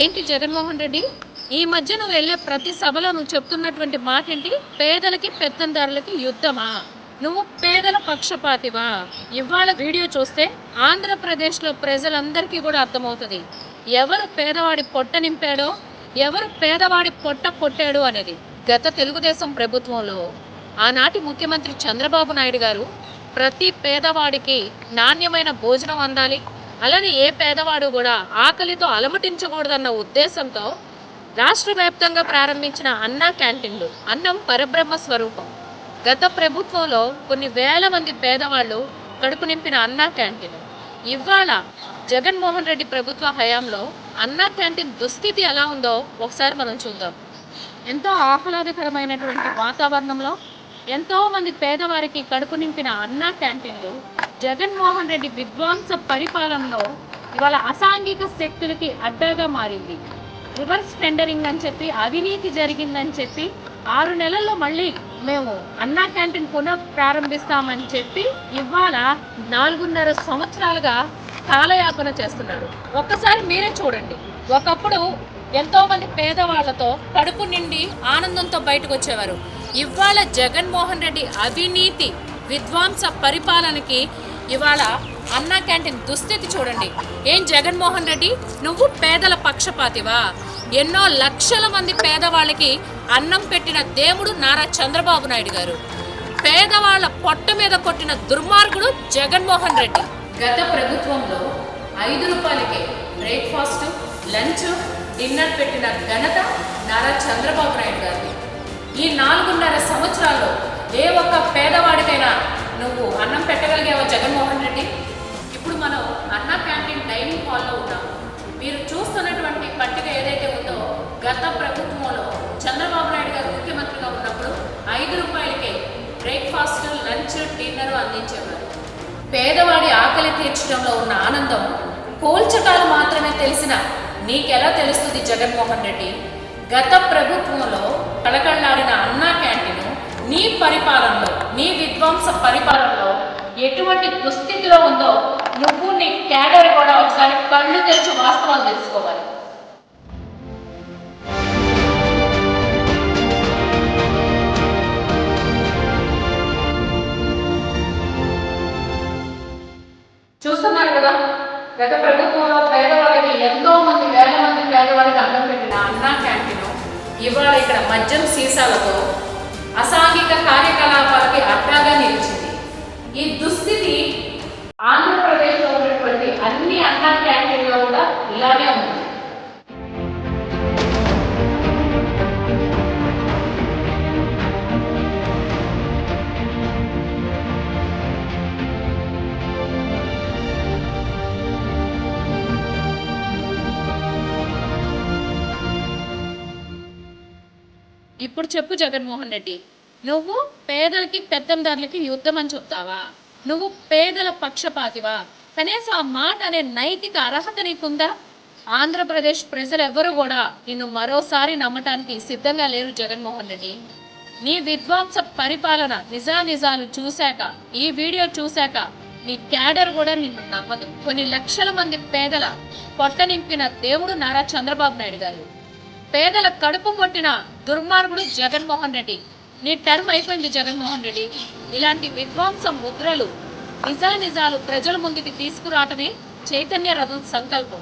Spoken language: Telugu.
ఏంటి జగన్మోహన్ రెడ్డి? ఈ మధ్య నువ్వు వెళ్ళే ప్రతి సభలో నువ్వు చెప్తున్నటువంటి మాట ఏంటి పేదలకి పెత్తందారులకి యుద్ధమా? నువ్వు పేదల పక్షపాతివా? ఇవాళ వీడియో చూస్తే ఆంధ్రప్రదేశ్లో ప్రజలందరికీ కూడా అర్థమవుతుంది. ఎవరు పేదవాడి పొట్ట నింపాడో ఎవరు పేదవాడి పొట్ట కొట్టాడు అనేది గత తెలుగుదేశం ప్రభుత్వంలో. ఆనాటి ముఖ్యమంత్రి చంద్రబాబు నాయుడు గారు ప్రతి పేదవాడికి నాణ్యమైన భోజనం అందాలి అలానే ఏ పేదవాడు కూడా ఆకలితో అలమటించకూడదన్న ఉద్దేశంతో రాష్ట్ర వ్యాప్తంగా ప్రారంభించిన అన్నా క్యాంటీన్లు అన్నం పరబ్రహ్మ స్వరూపం. గత ప్రభుత్వంలో కొన్ని వేల మంది పేదవాళ్ళు కడుపు నింపిన అన్నా క్యాంటీన్. ఇవాళ జగన్మోహన్ రెడ్డి ప్రభుత్వ హయాంలో అన్నా క్యాంటీన్ దుస్థితి ఎలా ఉందో ఒకసారి మనం చూద్దాం. ఎంతో ఆహ్లాదకరమైనటువంటి వాతావరణంలో ఎంతో మంది పేదవారికి కడుపు నింపిన అన్నా క్యాంటీన్లు జగన్మోహన్ రెడ్డి విధ్వంస పరిపాలనలో ఇవాళ అసాంఘిక శక్తులకి అడ్డాగా మారింది. రివర్స్ టెండరింగ్ అని చెప్పి అవినీతి జరిగిందని చెప్పి ఆరు నెలల్లో మళ్ళీ మేము అన్నా క్యాంటీన్ పునః ప్రారంభిస్తామని చెప్పి ఇవాళ నాలుగున్నర సంవత్సరాలుగా కాలయాపన చేస్తున్నారు. ఒక్కసారి మీరే చూడండి. ఒకప్పుడు ఎంతో మంది పేదవాళ్ళతో కడుపు నిండి ఆనందంతో బయటకు వచ్చేవారు. ఇవాళ జగన్మోహన్ రెడ్డి అవినీతి విధ్వంస పరిపాలనకి ఇవాళ అన్నా క్యాంటీన్ దుస్థితి చూడండి. ఏం జగన్మోహన్ రెడ్డి? నువ్వు పేదల పక్షపాతివా? ఎన్నో లక్షల మంది పేదవాళ్ళకి అన్నం పెట్టిన దేవుడు నారా చంద్రబాబు నాయుడు గారు. పేదవాళ్ళ పొట్ట మీద కొట్టిన దుర్మార్గుడు జగన్మోహన్ రెడ్డి. గత ప్రభుత్వంలో ఐదు రూపాయలకే బ్రేక్ఫాస్ట్ లంచ్ డిన్నర్ పెట్టిన ఘనత నారా చంద్రబాబు నాయుడు గారిది. ఈ నాలుగున్నర సంవత్సరాల్లో ఏ ఒక్క పేదవాడికైనా నువ్వు అన్నం పెట్టగలిగావా జగన్మోహన్ రెడ్డి? ఇప్పుడు మనం అన్న క్యాంటీన్ డైనింగ్ హాల్లో ఉన్నాం. మీరు చూస్తున్నటువంటి పట్టిక ఏదైతే ఉందో గత ప్రభుత్వంలో చంద్రబాబు నాయుడు గారు ముఖ్యమంత్రిగా ఉన్నప్పుడు ఐదు రూపాయలకే బ్రేక్ఫాస్ట్ లంచ్ డిన్నర్ అందించేవారు. పేదవాడి ఆకలి తీర్చడంలో ఉన్న ఆనందం పోల్చటాలు మాత్రమే తెలిసిన నీకెలా తెలుస్తుంది జగన్మోహన్ రెడ్డి? గత ప్రభుత్వంలో కళకళలాడిన అన్నా క్యాంటీన్ నీ పరిపాలనలో నీ విధ్వంస పరిపాలనలో ఎటువంటి దుస్థితిలో ఉందో నువ్వు నీ క్యాడర్ కూడా ఒకసారి కళ్ళు తెరిచి వాస్తవాలు తెలుసుకోవాలి. చూస్తున్నారు కదా గత ప్రభుత్వంలో పేదవాళ్ళకి ఎంతో మంది వేల మంది పేదవాళ్ళకి అన్నం పెట్టిన అన్నా క్యాంటీన్ ఇవాళ ఇక్కడ మద్యం సీసాలతో అసాంఘిక కార్యకలాపాలు అడ్డాగా నిలిచింది ఈ దుస్థితి ఆంధ్రప్రదేశ్లో ఉన్నటువంటి అన్ని అన్నా క్యాంటీన్లో కూడా ఇలాగే ఇప్పుడు చెప్పు జగన్మోహన్ రెడ్డి. నువ్వు పేదలకి పెత్తందారులకి యుద్ధం అని చెప్తావా? నువ్వు పేదల పక్షపాతివా? కనీసం ఆ మాట అనే నైతిక అర్హత నీకుందా? ఆంధ్రప్రదేశ్ ప్రజలు ఎవరు కూడా నిన్ను మరోసారి నమ్మటానికి సిద్ధంగా లేరు జగన్మోహన్ రెడ్డి. నీ విధ్వంస పరిపాలన నిజానిజాలు చూశాక ఈ వీడియో చూశాక నీ క్యాడర్ కూడా నిన్ను నమ్మదు. కొన్ని లక్షల మంది పేదల పొట్ట నింపిన దేవుడు నారా చంద్రబాబు నాయుడు గారు. పేదల కడుపు కొట్టిన దుర్మార్గుడు జగన్మోహన్ రెడ్డి. నీ టర్మ్ అయిపోయింది జగన్మోహన్ రెడ్డి. ఇలాంటి విధ్వంస ముద్రలు నిజానిజాలు ప్రజల ముందుకి తీసుకురావటమే చైతన్య రథం సంకల్పం.